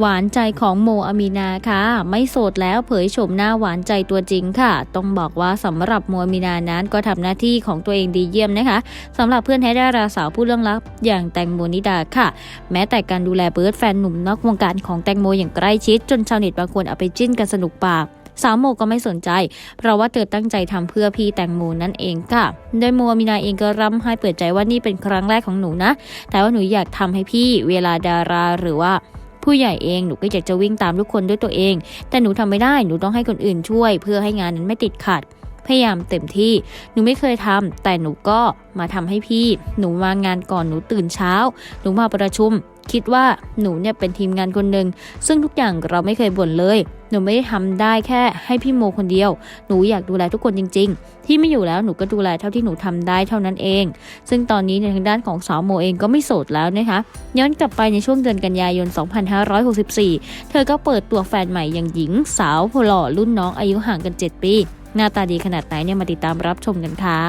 หวานใจของโมอามีนาค่ะ ไม่โสดแล้วเผยโฉมหน้าหวานใจตัวจริงค่ะ ต้องบอกว่าสำหรับโมอามีนานั้นก็ทำหน้าที่ของตัวเองดีเยี่ยมนะคะสำหรับเพื่อนแท้ดาราสาวผู้เรื่องลับอย่างแตงโมนิดาค่ะ แม้แต่การดูแลเบิร์ดแฟนหนุ่มนอกวงการของแตงโมอย่างใกล้ชิด จนชาวเน็ตบางคนเอาไปจิ้นกันสนุกปากสาวโมก็ไม่สนใจ เพราะว่าเธอตั้งใจทำเพื่อพี่แตงโมนั่นเองค่ะ โดยโมอามีนาเองก็ร่ำไห้เปิดใจว่านี่เป็นครั้งแรกของหนูนะ แต่ว่าหนูอยากทำให้พี่เวลาดาราหรือว่า ผู้ใหญ่เองหนูก็อยากจะวิ่งตามทุกคนด้วยตัวเอง แต่หนูทำไม่ได้หนูต้องให้คนอื่นช่วย เพื่อให้งานนั้นไม่ติดขัดพยายามเต็มที่ หนูไม่เคยทำแต่หนูก็มาทำให้พี่ หนูมางานก่อนหนูตื่นเช้า หนูมาประชุม คิดว่าหนูเนี่ยเป็นทีมงานคนหนึ่งซึ่งทุกอย่างเราไม่เคยบ่นเลย นูไม่ได้ทำได้แค่ให้พี่โมคนเดียว หนูอยากดูแลทุกคนจริง ๆ ที่ไม่อยู่แล้วหนูก็ดูแลเท่าที่หนูทำได้เท่านั้นเอง ซึ่งตอนนี้ในทางด้านของสาวโมเองก็ไม่โสดแล้วนะคะ ย้อนกลับไปในช่วงเดือนกันยายน 2564 เธอก็เปิดตัวแฟนใหม่อย่างหญิงสาวหล่อรุ่นน้องอายุห่างกัน 7 ปี หน้าตาดีขนาดไหนเนี่ยมาติดตามรับชมกันค่ะ